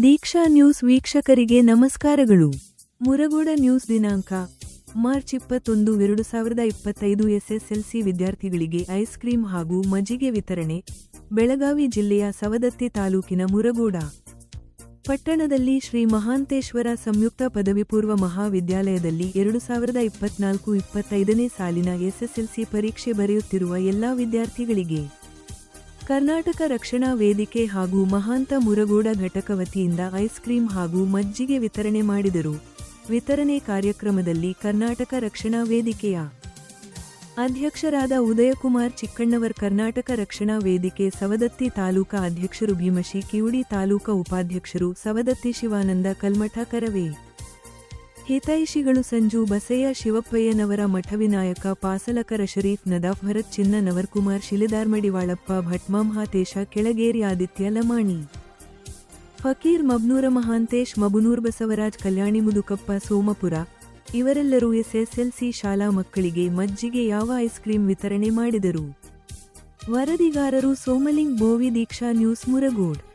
ದೀಕ್ಷಾ news ವೀಕ್ಷಕರಿಗೆ ನಮಸ್ಕಾರಗಳು. Muragod news ದಿನಾಂಕ, ಮಾರ್ಚ್ ಇಪ್ಪತ್ತೊಂದು, ಎರಡು ಸಾವಿರದ ಇಪ್ಪತ್ತೈದು ಎಸ್ಎಸ್ಎಲ್ಸಿ ವಿದ್ಯಾರ್ಥಿಗಳಿಗೆ ಐಸ್ ಕ್ರೀಂ ಹಾಗೂ ಮಜ್ಜಿಗೆ ವಿತರಣೆ, ಬೆಳಗಾವಿ ಜಿಲ್ಲೆಯ ಸವದತ್ತಿ ತಾಲೂಕಿನ ಮುರಗೋಡ. ಪಟ್ಟಣದಲ್ಲಿ ಶ್ರೀ ಮಹಾಂತೇಶ್ವರ ಸಂಯುಕ್ತ ಪದವಿಪೂರ್ವ ಮಹಾವಿದ್ಯಾಲಯದಲ್ಲಿ ಎರಡು ಸಾವಿರದ ಇಪ್ಪತ್ನಾಲ್ಕು, ಇಪ್ಪತ್ತೈದನೇ ಸಾಲಿನ ಎಸ್ಎಸ್ಎಲ್ಸಿ ಪರೀಕ್ಷೆ ಬರೆಯುತ್ತಿರುವ ಎಲ್ಲಾ ವಿದ್ಯಾರ್ಥಿಗಳಿಗೆ ಕರ್ನಾಟಕ ರಕ್ಷಣಾ ವೇದಿಕೆ ಹಾಗೂ ಮಹಾಂತ ಮುರಗೋಡ ಘಟಕ ವತಿಯಿಂದ ಐಸ್ ಕ್ರೀಂ ಹಾಗೂ ಮಜ್ಜಿಗೆ ವಿತರಣೆ ಮಾಡಿದರು. ವಿತರಣೆ ಕಾರ್ಯಕ್ರಮದಲ್ಲಿ ಕರ್ನಾಟಕ ರಕ್ಷಣಾ ವೇದಿಕೆಯ ಅಧ್ಯಕ್ಷರಾದ ಉದಯಕುಮಾರ್ ಚಿಕ್ಕಣ್ಣವರ್ ಕರ್ನಾಟಕ ರಕ್ಷಣಾ ವೇದಿಕೆ ಸವದತ್ತಿ ತಾಲೂಕಾ ಅಧ್ಯಕ್ಷರು ಭೀಮಶಿ ಕಿವುಡಿ ತಾಲೂಕಾ ಉಪಾಧ್ಯಕ್ಷರು ಸವದತ್ತಿ ಶಿವಾನಂದ ಕಲ್ಮಠ ಕರವೇ. ಹಿತೈಷಿಗಳು ಸಂಜು ಬಸಯ್ಯ ಶಿವಪ್ಪಯ್ಯನವರ ಮಠವಿನಾಯಕ, ಪಾಸಲಕರ ಶರೀಫ್, ನದಾಫ್ ಭರತ್, ಚಿನ್ನ ನವರ್ಕುಮಾರ್, ಶಿಲೆದಾರ್ ಮಡಿವಾಳಪ್ಪ ಭಟ್ಮಾಂಹಾತೇಶ ಕೆಳಗೇರಿ ಆದಿತ್ಯ ಲಮಾಣಿ. ಫಕೀರ್ ಮಬ್ನೂರ ಮಹಾಂತೇಶ್, ಮಬುನೂರ್ ಬಸವರಾಜ್, ಕಲ್ಯಾಣಿ ಮುದುಕಪ್ಪ, ಸೋಮಪುರ. ಇವರೆಲ್ಲರೂ ಎಸ್ಎಸ್ಎಲ್ಸಿ ಶಾಲಾ ಮಕ್ಕಳಿಗೆ ಮಜ್ಜಿಗೆ ಯಾವ ಐಸ್ ಕ್ರೀಂ ವಿತರಣೆ ಮಾಡಿದರು? ವರದಿಗಾರರು ಸೋಮಲಿಂಗ್ ಬೋವಿ ದೀಕ್ಷಾ ನ್ಯೂಸ್ ಮುರಗೋಡ್.